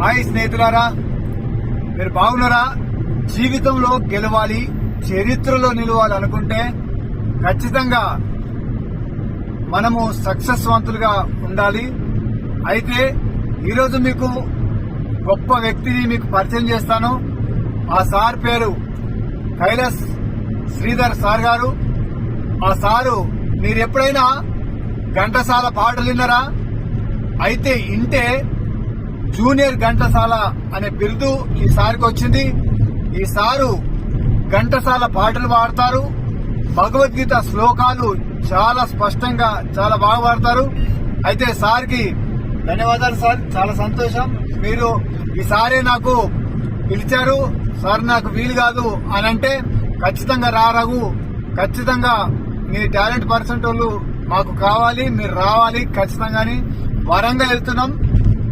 Hi స్నేహితులారా మీరు బాగున్నారా? జీవితంలో గెలవాలి చరిత్రలో నిలవాలి అనుకుంటే ఖచ్చితంగా మనము సక్సెస్వంతులుగా ఉండాలి. అయితే ఈరోజు మీకు గొప్ప వ్యక్తిని మీకు పరిచయం చేస్తాను. ఆ సార్ పేరు కైలాస్ శ్రీధర్ సార్ గారు. ఆ సారు మీరు ఎప్పుడైనా ఘంటసాల పాటలు విన్నారా? అయితే ఇంటే జూనియర్ ఘంటసాల అనే బిరుదు ఈ సారికి వచ్చింది. ఈ సారు ఘంటసాల పాటలు పాడతారు. భగవద్గీత శ్లోకాలు చాలా స్పష్టంగా చాలా బాగా పాడతారు. అయితే సార్కి ధన్యవాదాలు సార్. చాలా సంతోషం. మీరు ఈ నాకు పిలిచారు. సార్ నాకు వీలు కాదు అని అంటే ఖచ్చితంగా రా ఖచ్చితంగా మీ టాలెంట్ పర్సెంట్ వాళ్ళు మాకు కావాలి. మీరు రావాలి ఖచ్చితంగా వరంగా వెళ్తున్నాం.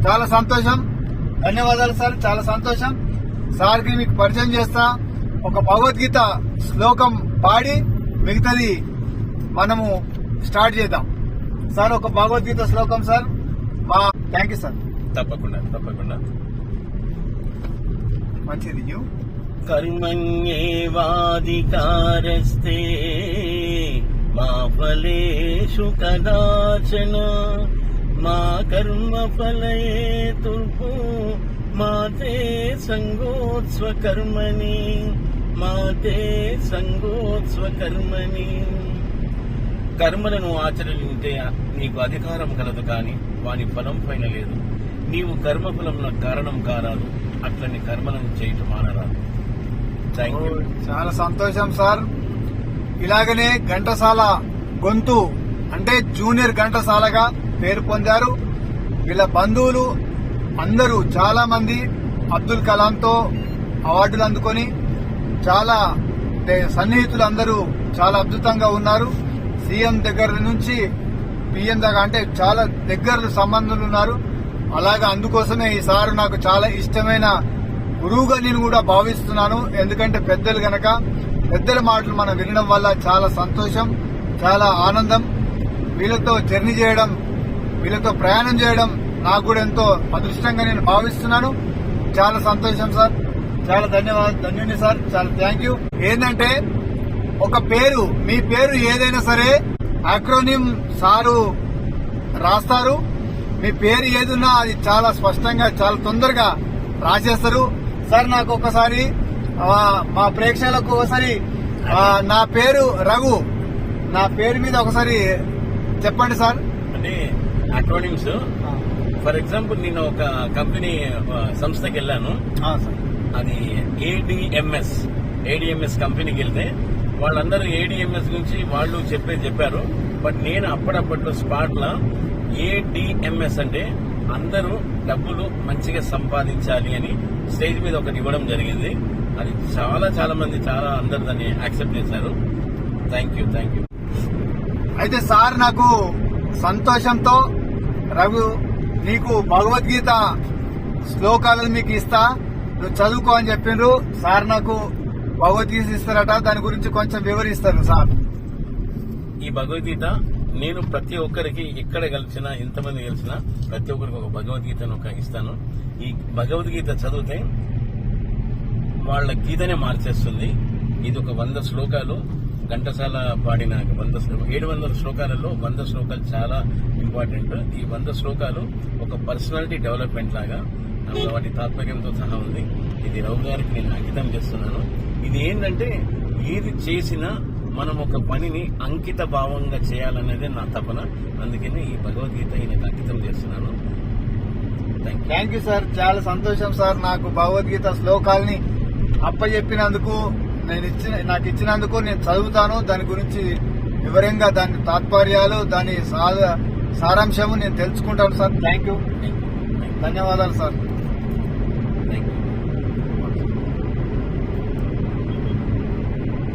చాలా సంతోషం. ధన్యవాదాలు సార్ చాలా సంతోషం. సార్కి మీకు పరిచయం చేస్తా. ఒక భగవద్గీత శ్లోకం పాడి మిగతాది మనము స్టార్ట్ చేద్దాం. సార్ ఒక భగవద్గీత శ్లోకం సార్. మా థ్యాంక్ యూ సార్. తప్పకుండా తప్పకుండా. మంచిది కర్మణ్యేవాధికారస్తే మా ఫలేషు కదాచన. మా కర్మ ఫలయే తుర్పు మాతే సంగోత్స్వ కర్మణి మాతే సంగోత్స్వ కర్మణి కర్మలను ఆచరించే నీకు అధికారం కలదు కాని వాని ఫలం పైన లేదు. నీవు కర్మఫలంలో కారణం కారాదు అట్లని కర్మలను చేయటం మానరాదు. చాలా సంతోషం సార్. ఇలాగనే ఘంటసాల గొంతు అంటే జూనియర్ ఘంటసాలగా పేరు పొందారు. వీళ్ళ బంధువులు అందరూ చాలా మంది అబ్దుల్ కలాంతో అవార్డులు అందుకొని చాలా సన్నిహితులు అందరూ చాలా అద్భుతంగా ఉన్నారు. సీఎం దగ్గర నుంచి పిఎం దాకా అంటే చాలా దగ్గర సంబంధాలు ఉన్నారు. అలాగా అందుకోసమే ఈ సారు నాకు చాలా ఇష్టమైన గురువుగా నేను కూడా భావిస్తున్నాను. ఎందుకంటే పెద్దలు గనక పెద్దల మాటలు మనం వినడం వల్ల చాలా సంతోషం చాలా ఆనందం. వీళ్ళతో జర్నీ చేయడం వీళ్ళతో ప్రయాణం చేయడం నాకు కూడా ఎంతో అదృష్టంగా నేను భావిస్తున్నాను. చాలా సంతోషం సార్. చాలా ధన్యవాదాలు. ధన్యుని సార్. చాలా థ్యాంక్ యూ. ఏంటంటే ఒక పేరు మీ పేరు ఏదైనా సరే అక్రోనిం సారు రాస్తారు. మీ పేరు ఏదున్నా అది చాలా స్పష్టంగా చాలా తొందరగా రాసేస్తారు. సార్ నాకు ఒకసారి మా ప్రేక్షకులకు ఒకసారి నా పేరు రఘు. నా పేరు మీద ఒకసారి చెప్పండి సార్. అంటే అక్రోనిమ్స్ ఫర్ ఎగ్జాంపుల్ నేను ఒక కంపెనీ సంస్థకి వెళ్ళాను. అది ఏడిఎంఎస్ ఏడిఎంఎస్ కంపెనీకి వెళ్తే వాళ్ళందరూ ఏడిఎంఎస్ గురించి వాళ్ళు చెప్పే చెప్పారు. బట్ నేను అప్పుడప్పట్లో స్పాట్ లా ఏడిఎంఎస్ అంటే అందరూ డబ్బులు మంచిగా సంపాదించాలి అని స్టేజ్ మీద ఒకటి ఇవ్వడం జరిగింది. అది చాలా చాలా మంది చాలా అందరు దాన్ని యాక్సెప్ట్ చేశారు. థ్యాంక్ యూ థ్యాంక్ యూ అయితే సార్ నాకు సంతోషంతో రఘు నీకు భగవద్గీత శ్లోకాలను మీకు ఇస్తా. నువ్వు చదువుకో అని చెప్పిండ్రు. సార్ నాకు భగవద్గీత ఇస్తారట. దాని గురించి కొంచెం వివరిస్తారు సార్. ఈ భగవద్గీత నేను ప్రతి ఒక్కరికి ఎక్కడ కలిసినా ఎంతమంది కలిసినా ప్రతి ఒక్కరికి ఒక భగవద్గీతను ఒక ఇస్తాను. ఈ భగవద్గీత చదివితే వాళ్ళ గీతనే మార్చేస్తుంది. ఇది ఒక వంద శ్లోకాలు. ఘంటసాల పాడిన వంద ఏడు వందల శ్లోకాలలో వంద శ్లోకాలు చాలా ఇంపార్టెంట్ ఈ వంద శ్లోకాలు ఒక పర్సనాలిటీ డెవలప్మెంట్ లాగా వాటి తాత్పర్యంతో సహా ఉంది. ఇది రఘు గారికి నేను అంకితం చేస్తున్నాను. ఇది ఏంటంటే ఏది చేసినా మనం ఒక పనిని అంకిత భావంగా చేయాలనేదే నా తపన. అందుకని ఈ భగవద్గీత ఈయనకు అంకితం చేస్తున్నాను. Thank you thank you sir చాలా సంతోషం సార్ నాకు భగవద్గీత శ్లోకాల్ని అప్పచెప్పినందుకు నేను ఇచ్చిన నాకు ఇచ్చినందుకు నేను చదువుతాను. దాని గురించి వివరంగా దాని తాత్పర్యాలు దాని సారాంశము నేను తెలుసుకుంటాను సార్. థ్యాంక్ యూ ధన్యవాదాలు సార్. Thank you